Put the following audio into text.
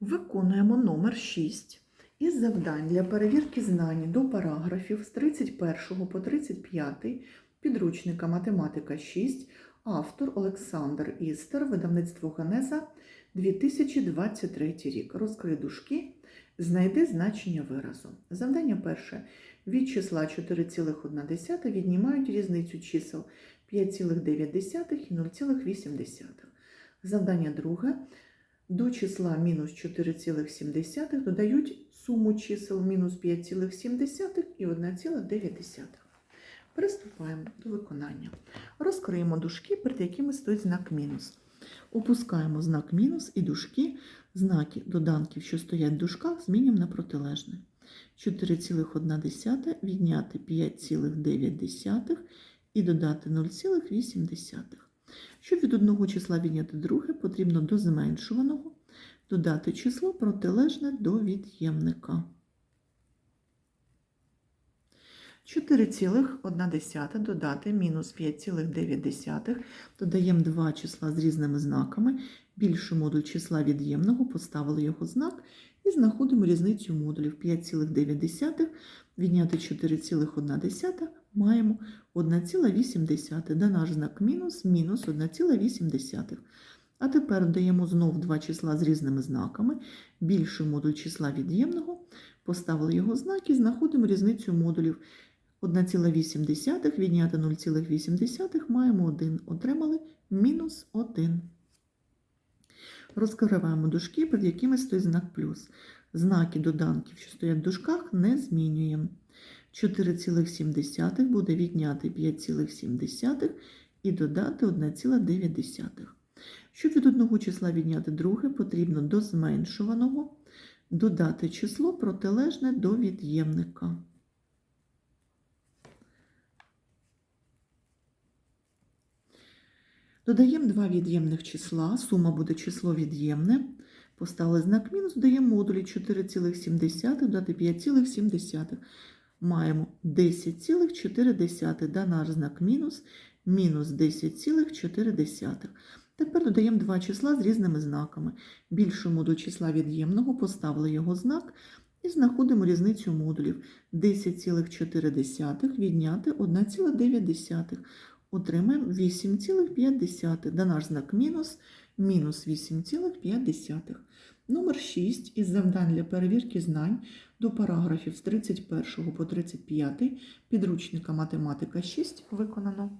Виконуємо номер 6 із завдань для перевірки знань до параграфів з 31 по 35 підручника Математика 6, автор Олександр Істер, видавництво Генеза 2023 рік. Розкрий дужки, знайди значення виразу. Завдання перше. Від числа 4,1 віднімають різницю чисел 5,9 і 0,8. Завдання друге. До числа мінус 4,7 додають суму чисел мінус 5,7 і 1,9. Приступаємо до виконання. Розкриємо дужки, перед якими стоїть знак мінус. Опускаємо знак мінус і дужки, знаки доданків, що стоять в дужках, змінюємо на протилежне. 4,1 відняти 5,9 і додати 0,8. Щоб від одного числа відняти друге, потрібно до зменшуваного додати число протилежне до від'ємника. 4,1 додати мінус 5,9. Додаємо два числа з різними знаками. Більший модуль числа від'ємного, поставили його знак і знаходимо різницю модулів. 5,9 відняти 4,1 маємо 1,8, де наш знак мінус мінус 1,8. А тепер додаємо знов два числа з різними знаками. Більший модуль числа від'ємного, поставили його знак і знаходимо різницю модулів. 1,8 відняти 0,8 маємо 1. Отримали мінус 1. Розкриваємо дужки, перед якими стоїть знак плюс. Знаки доданків, що стоять в дужках, не змінюємо. 4,7 буде відняти 5,7 і додати 1,9. Щоб від одного числа відняти друге, потрібно до зменшуваного додати число протилежне до від'ємника. Додаємо два від'ємних числа, сума буде число від'ємне. Поставили знак мінус, додаємо модулі 4,7 додати 5,7. Маємо 10,4, да наш знак мінус, мінус 10,4. Тепер додаємо два числа з різними знаками. Більшому до числа від'ємного поставили його знак і знаходимо різницю модулів. 10,4 відняти 1,9. Отримаємо 8,5, де наш знак мінус, мінус 8,5. Номер 6 із завдань для перевірки знань до параграфів з 31 по 35 підручника математика 6 виконано.